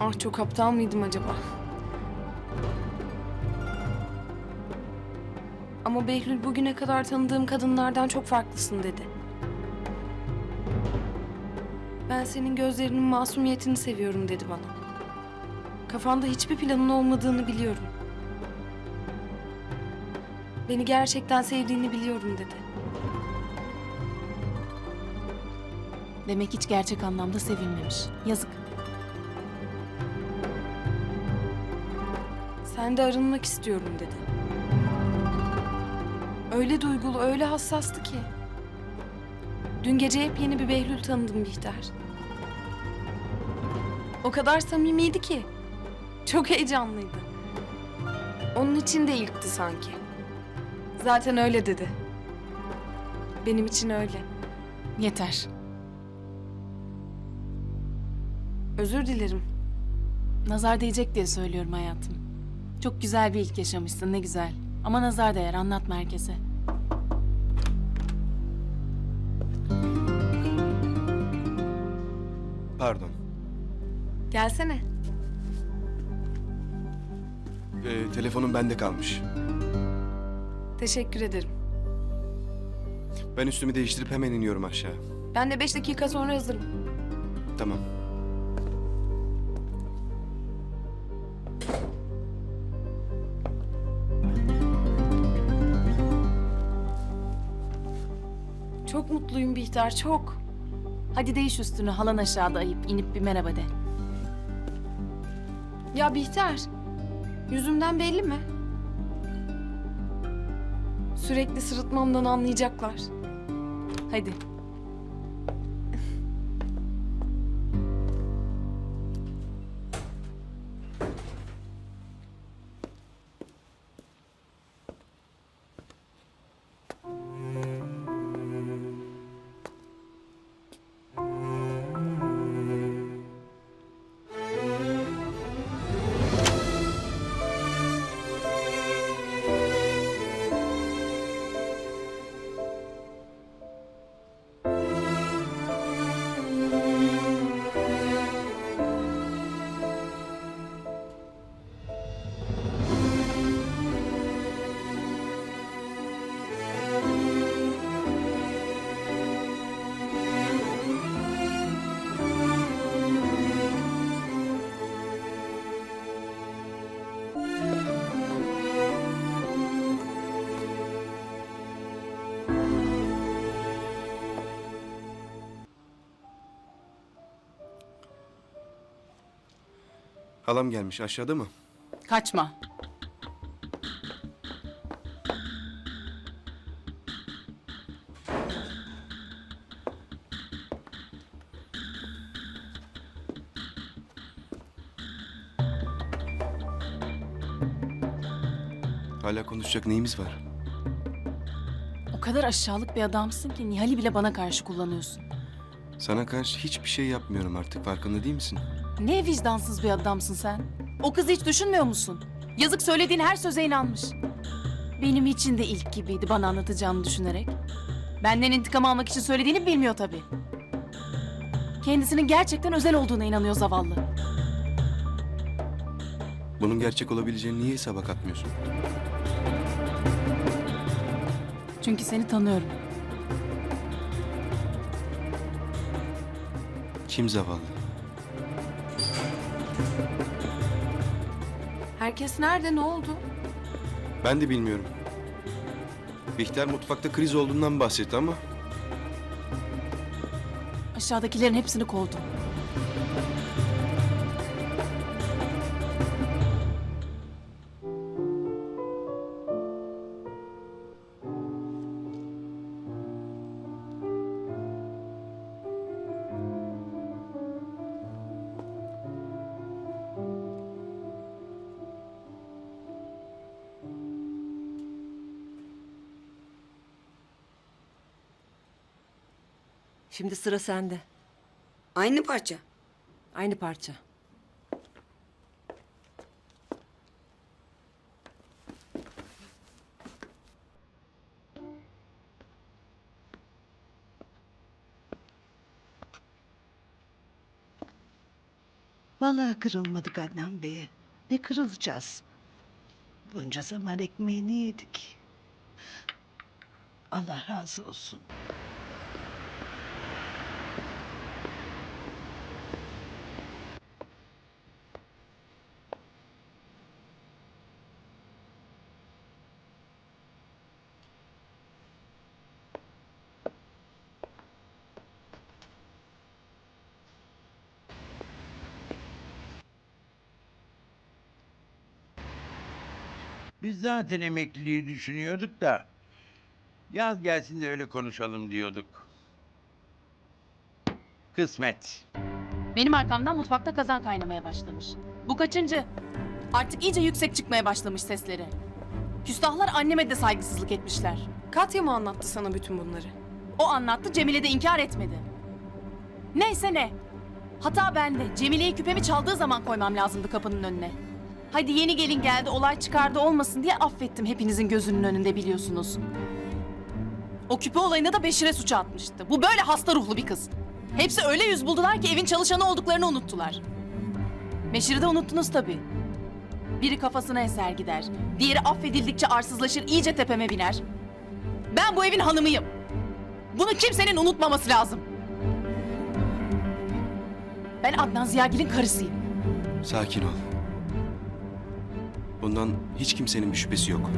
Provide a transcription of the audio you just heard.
Ah çok aptal mıydım acaba? Ama Behlül bugüne kadar tanıdığım kadınlardan çok farklısın dedi. Ben senin gözlerinin masumiyetini seviyorum dedi bana. Kafanda hiçbir planın olmadığını biliyorum. Beni gerçekten sevdiğini biliyorum dedi. Demek hiç gerçek anlamda sevilmemiş. Yazık. Sen de arınmak istiyorum dedi. Öyle duygulu, öyle hassastı ki. Dün gece yepyeni bir Behlül tanıdım Bihter. O kadar samimiydi ki. Çok heyecanlıydı. Onun için de ilkti sanki. Zaten öyle dedi. Benim için öyle. Yeter. Özür dilerim. Nazar değecek diye söylüyorum hayatım. Çok güzel bir ilk yaşamışsın ne güzel. Ama nazar değer anlatma herkese. Pardon. Gelsene. Ee, telefonum bende kalmış. Teşekkür ederim. Ben üstümü değiştirip hemen iniyorum aşağı. Ben de beş dakika sonra hazırım. Tamam. Çok mutluyum Bihter, çok. Hadi değiş üstünü halan aşağıda ayıp inip bir merhaba de. Ya Bihter, yüzümden belli mi? Sürekli sırıtmamdan anlayacaklar. Hadi. Halam gelmiş aşağıda mı? Kaçma. Hala konuşacak neyimiz var? O kadar aşağılık bir adamsın ki Nihal'i bile bana karşı kullanıyorsun. Sana karşı hiçbir şey yapmıyorum artık farkında değil misin? Ne vicdansız bir adamsın sen. O kızı hiç düşünmüyor musun? Yazık söylediğin her söze inanmış. Benim için de ilk gibiydi bana anlatacağını düşünerek. Benden intikam almak için söylediğini bilmiyor tabii. Kendisinin gerçekten özel olduğuna inanıyor zavallı. Bunun gerçek olabileceğini niye hesaba katmıyorsun? Çünkü seni tanıyorum. Kim zavallı? Herkes nerede, ne oldu? Ben de bilmiyorum. Bihter mutfakta kriz olduğundan bahsetti ama Aşağıdakilerin hepsini kovdum. Şimdi sıra sende. Aynı parça. Aynı parça. Vallahi kırılmadık Adnan Bey'e. Ne kırılacağız? Bunca zaman ekmeğini yedik. Allah razı olsun. Biz zaten emekliliği düşünüyorduk da yaz gelsin de öyle konuşalım diyorduk. Kısmet. Benim arkamdan mutfakta kazan kaynamaya başlamış. Bu kaçıncı? Artık iyice yüksek çıkmaya başlamış sesleri. Küstahlar anneme de saygısızlık etmişler. Katya mı anlattı sana bütün bunları? O anlattı, Cemile de inkar etmedi. Neyse ne. Hata bende. Cemile'yi küpemi çaldığı zaman koymam lazımdı kapının önüne. Hadi yeni gelin geldi, olay çıkardı olmasın diye affettim hepinizin gözünün önünde biliyorsunuz. O küpe olayında da Beşir'e suç atmıştı. Bu böyle hasta ruhlu bir kız. Hepsi öyle yüz buldular ki evin çalışanı olduklarını unuttular. Beşir'i de unuttunuz tabii. Biri kafasına eser gider. Diğeri affedildikçe arsızlaşır, iyice tepeme biner. Ben bu evin hanımıyım. Bunu kimsenin unutmaması lazım. Ben Adnan Ziyagil'in karısıyım. Sakin ol. Bundan hiç kimsenin bir şüphesi yok.